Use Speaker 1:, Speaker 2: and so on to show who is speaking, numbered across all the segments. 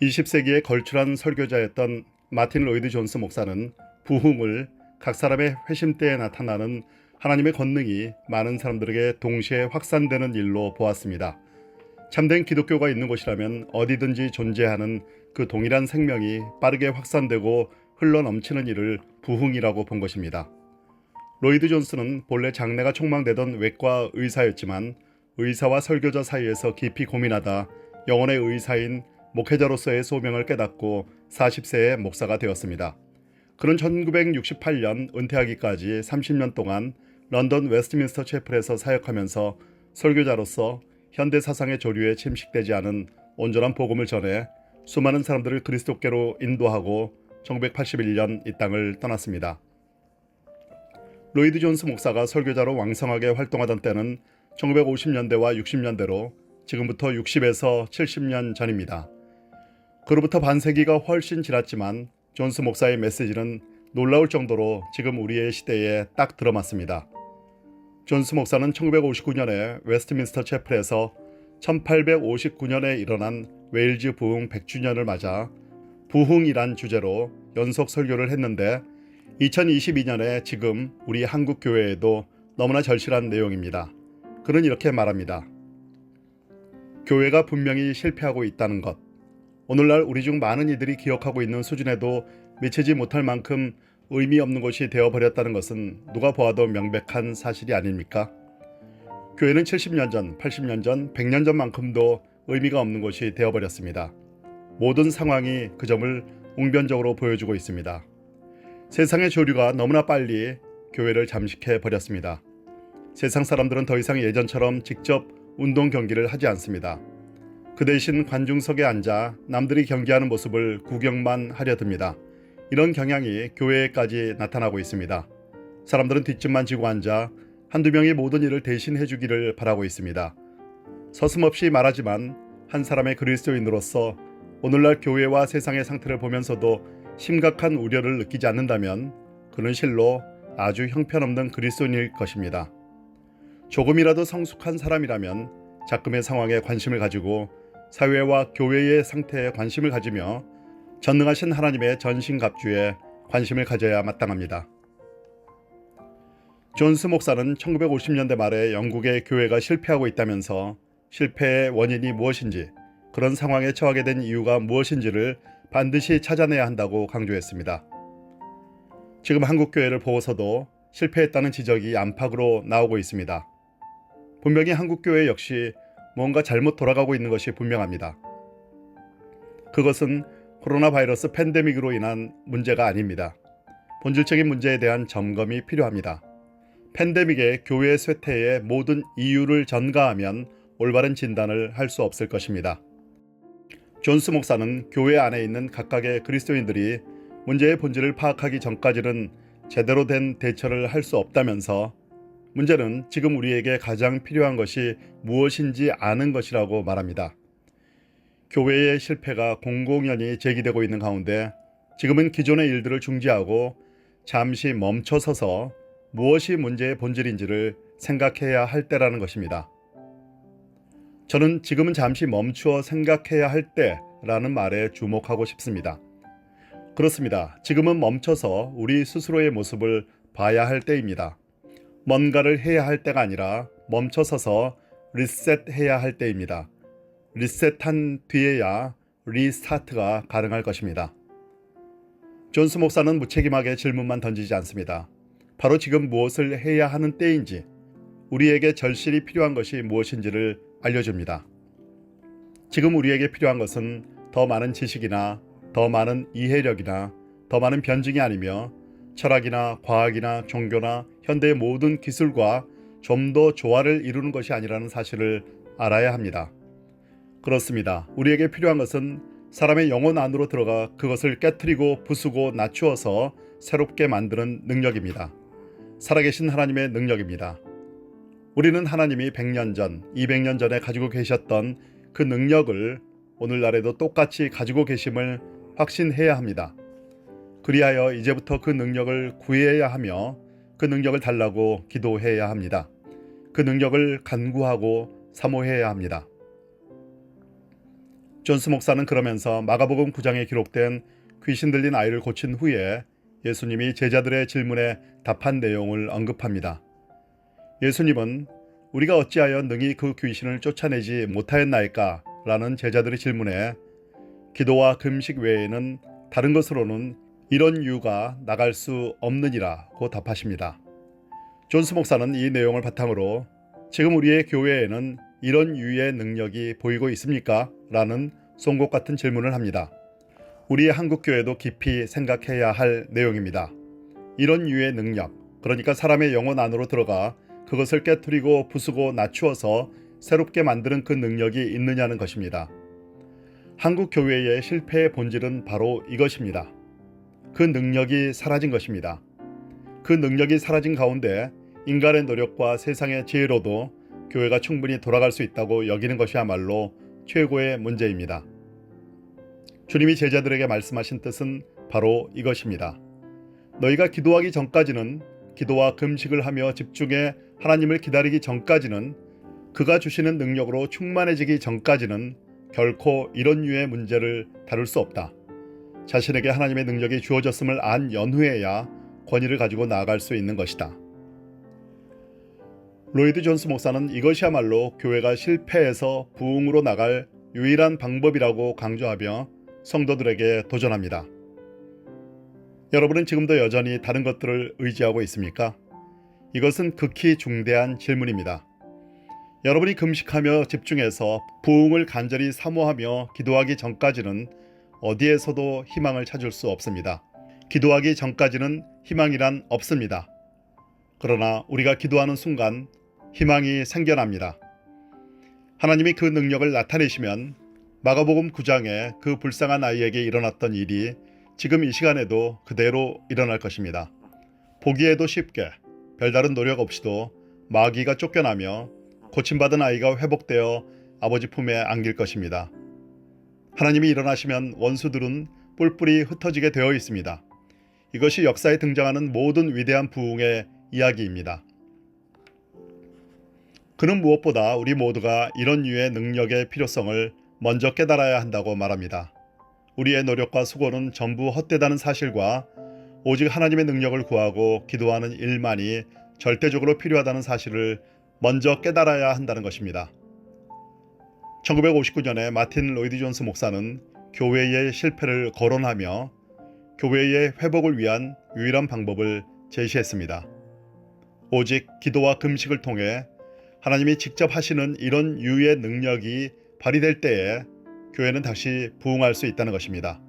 Speaker 1: 20세기에 걸출한 설교자였던 마틴 로이드 존스 목사는 부흥을 각 사람의 회심 때에 나타나는 하나님의 권능이 많은 사람들에게 동시에 확산되는 일로 보았습니다. 참된 기독교가 있는 곳이라면 어디든지 존재하는 그 동일한 생명이 빠르게 확산되고 흘러 넘치는 일을 부흥이라고 본 것입니다. 로이드 존스는 본래 장래가 촉망되던 외과 의사였지만 의사와 설교자 사이에서 깊이 고민하다 영혼의 의사인 목회자로서의 소명을 깨닫고 40세에 목사가 되었습니다. 그는 1968년 은퇴하기까지 30년 동안 런던 웨스트민스터 채플에서 사역하면서 설교자로서 현대 사상의 조류에 침식되지 않은 온전한 복음을 전해 수많은 사람들을 그리스도께로 인도하고 1981년 이 땅을 떠났습니다. 로이드 존스 목사가 설교자로 왕성하게 활동하던 때는 1950년대와 60년대로 지금부터 60에서 70년 전입니다. 그로부터 반세기가 훨씬 지났지만 존스 목사의 메시지는 놀라울 정도로 지금 우리의 시대에 딱 들어맞습니다. 존스 목사는 1959년에 웨스트민스터 채플에서 1859년에 일어난 웨일즈 부흥 100주년을 맞아 부흥이란 주제로 연속 설교를 했는데 2022년에 지금 우리 한국 교회에도 너무나 절실한 내용입니다. 그는 이렇게 말합니다. 교회가 분명히 실패하고 있다는 것. 오늘날 우리 중 많은 이들이 기억하고 있는 수준에도 미치지 못할 만큼 의미 없는 것이 되어버렸다는 것은 누가 보아도 명백한 사실이 아닙니까? 교회는 70년 전, 80년 전, 100년 전만큼도 의미가 없는 것이 되어버렸습니다. 모든 상황이 그 점을 웅변적으로 보여주고 있습니다. 세상의 조류가 너무나 빨리 교회를 잠식해 버렸습니다. 세상 사람들은 더 이상 예전처럼 직접 운동 경기를 하지 않습니다. 그 대신 관중석에 앉아 남들이 경기하는 모습을 구경만 하려 듭니다. 이런 경향이 교회에까지 나타나고 있습니다. 사람들은 뒷짐만 지고 앉아 한두 명이 모든 일을 대신 해 주기를 바라고 있습니다. 서슴없이 말하지만 한 사람의 그리스도인으로서 오늘날 교회와 세상의 상태를 보면서도 심각한 우려를 느끼지 않는다면 그는 실로 아주 형편없는 그리스도인일 것입니다. 조금이라도 성숙한 사람이라면 작금의 상황에 관심을 가지고 사회와 교회의 상태에 관심을 가지며 전능하신 하나님의 전신갑주에 관심을 가져야 마땅합니다. 존스 목사는 1950년대 말에 영국의 교회가 실패하고 있다면서 실패의 원인이 무엇인지 그런 상황에 처하게 된 이유가 무엇인지를 반드시 찾아내야 한다고 강조했습니다. 지금 한국 교회를 보고서도 실패했다는 지적이 안팎으로 나오고 있습니다. 분명히 한국 교회 역시 뭔가 잘못 돌아가고 있는 것이 분명합니다. 그것은 코로나 바이러스 팬데믹으로 인한 문제가 아닙니다. 본질적인 문제에 대한 점검이 필요합니다. 팬데믹의 교회 쇠퇴의 모든 이유를 전가하면 올바른 진단을 할 수 없을 것입니다. 존스 목사는 교회 안에 있는 각각의 그리스도인들이 문제의 본질을 파악하기 전까지는 제대로 된 대처를 할 수 없다면서 문제는 지금 우리에게 가장 필요한 것이 무엇인지 아는 것이라고 말합니다. 교회의 실패가 공공연히 제기되고 있는 가운데 지금은 기존의 일들을 중지하고 잠시 멈춰서서 무엇이 문제의 본질인지를 생각해야 할 때라는 것입니다. 저는 지금은 잠시 멈추어 생각해야 할 때라는 말에 주목하고 싶습니다. 그렇습니다. 지금은 멈춰서 우리 스스로의 모습을 봐야 할 때입니다. 뭔가를 해야 할 때가 아니라 멈춰서서 리셋해야 할 때입니다. 리셋한 뒤에야 리스타트가 가능할 것입니다. 존스 목사는 무책임하게 질문만 던지지 않습니다. 바로 지금 무엇을 해야 하는 때인지, 우리에게 절실히 필요한 것이 무엇인지를 알려줍니다. 지금 우리에게 필요한 것은 더 많은 지식이나 더 많은 이해력이나 더 많은 변증이 아니며 철학이나 과학이나 종교나 현대의 모든 기술과 좀 더 조화를 이루는 것이 아니라는 사실을 알아야 합니다. 그렇습니다. 우리에게 필요한 것은 사람의 영혼 안으로 들어가 그것을 깨뜨리고 부수고 낮추어서 새롭게 만드는 능력입니다. 살아계신 하나님의 능력입니다. 우리는 하나님이 100년 전, 200년 전에 가지고 계셨던 그 능력을 오늘날에도 똑같이 가지고 계심을 확신해야 합니다. 그리하여 이제부터 그 능력을 구해야 하며 그 능력을 달라고 기도해야 합니다. 그 능력을 간구하고 사모해야 합니다. 존스 목사는 그러면서 마가복음 9장에 기록된 귀신 들린 아이를 고친 후에 예수님이 제자들의 질문에 답한 내용을 언급합니다. 예수님은 우리가 어찌하여 능히 그 귀신을 쫓아내지 못하였나이까? 라는 제자들의 질문에 기도와 금식 외에는 다른 것으로는 이런 이유가 나갈 수 없느니라고 답하십니다. 존스 목사는 이 내용을 바탕으로 지금 우리의 교회에는 이런 유의 능력이 보이고 있습니까? 라는 송곳 같은 질문을 합니다. 우리 한국 교회도 깊이 생각해야 할 내용입니다. 이런 유의 능력, 그러니까 사람의 영혼 안으로 들어가 그것을 깨뜨리고 부수고 낮추어서 새롭게 만드는 그 능력이 있느냐는 것입니다. 한국 교회의 실패의 본질은 바로 이것입니다. 그 능력이 사라진 것입니다. 그 능력이 사라진 가운데 인간의 노력과 세상의 지혜로도 교회가 충분히 돌아갈 수 있다고 여기는 것이야말로 최고의 문제입니다. 주님이 제자들에게 말씀하신 뜻은 바로 이것입니다. 너희가 기도하기 전까지는 기도와 금식을 하며 집중해 하나님을 기다리기 전까지는 그가 주시는 능력으로 충만해지기 전까지는 결코 이런 류의 문제를 다룰 수 없다. 자신에게 하나님의 능력이 주어졌음을 안 연후에야 권위를 가지고 나아갈 수 있는 것이다. 로이드 존스 목사는 이것이야말로 교회가 실패해서 부흥으로 나갈 유일한 방법이라고 강조하며 성도들에게 도전합니다. 여러분은 지금도 여전히 다른 것들을 의지하고 있습니까? 이것은 극히 중대한 질문입니다. 여러분이 금식하며 집중해서 부흥을 간절히 사모하며 기도하기 전까지는 어디에서도 희망을 찾을 수 없습니다. 기도하기 전까지는 희망이란 없습니다. 그러나 우리가 기도하는 순간 희망이 생겨납니다. 하나님이 그 능력을 나타내시면 마가복음 9장에 그 불쌍한 아이에게 일어났던 일이 지금 이 시간에도 그대로 일어날 것입니다. 보기에도 쉽게 별다른 노력 없이도 마귀가 쫓겨나며 고침받은 아이가 회복되어 아버지 품에 안길 것입니다. 하나님이 일어나시면 원수들은 뿔뿔이 흩어지게 되어 있습니다. 이것이 역사에 등장하는 모든 위대한 부흥의 이야기입니다. 그는 무엇보다 우리 모두가 이런 유의 능력의 필요성을 먼저 깨달아야 한다고 말합니다. 우리의 노력과 수고는 전부 헛되다는 사실과 오직 하나님의 능력을 구하고 기도하는 일만이 절대적으로 필요하다는 사실을 먼저 깨달아야 한다는 것입니다. 1959년에 마틴 로이드 존스 목사는 교회의 실패를 거론하며 교회의 회복을 위한 유일한 방법을 제시했습니다. 오직 기도와 금식을 통해 하나님이 직접 하시는 이런 유의 능력이 발휘될 때에 교회는 다시 부흥할 수 있다는 것입니다.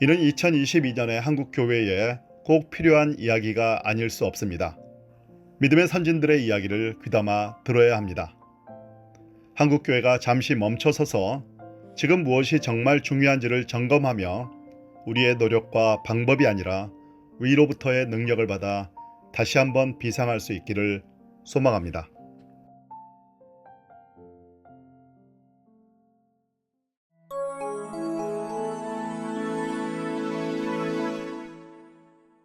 Speaker 1: 이는 2022년의 한국 교회에 꼭 필요한 이야기가 아닐 수 없습니다. 믿음의 선진들의 이야기를 귀담아 들어야 합니다. 한국 교회가 잠시 멈춰서서 지금 무엇이 정말 중요한지를 점검하며 우리의 노력과 방법이 아니라 위로부터의 능력을 받아 다시 한번 비상할 수 있기를 소망합니다.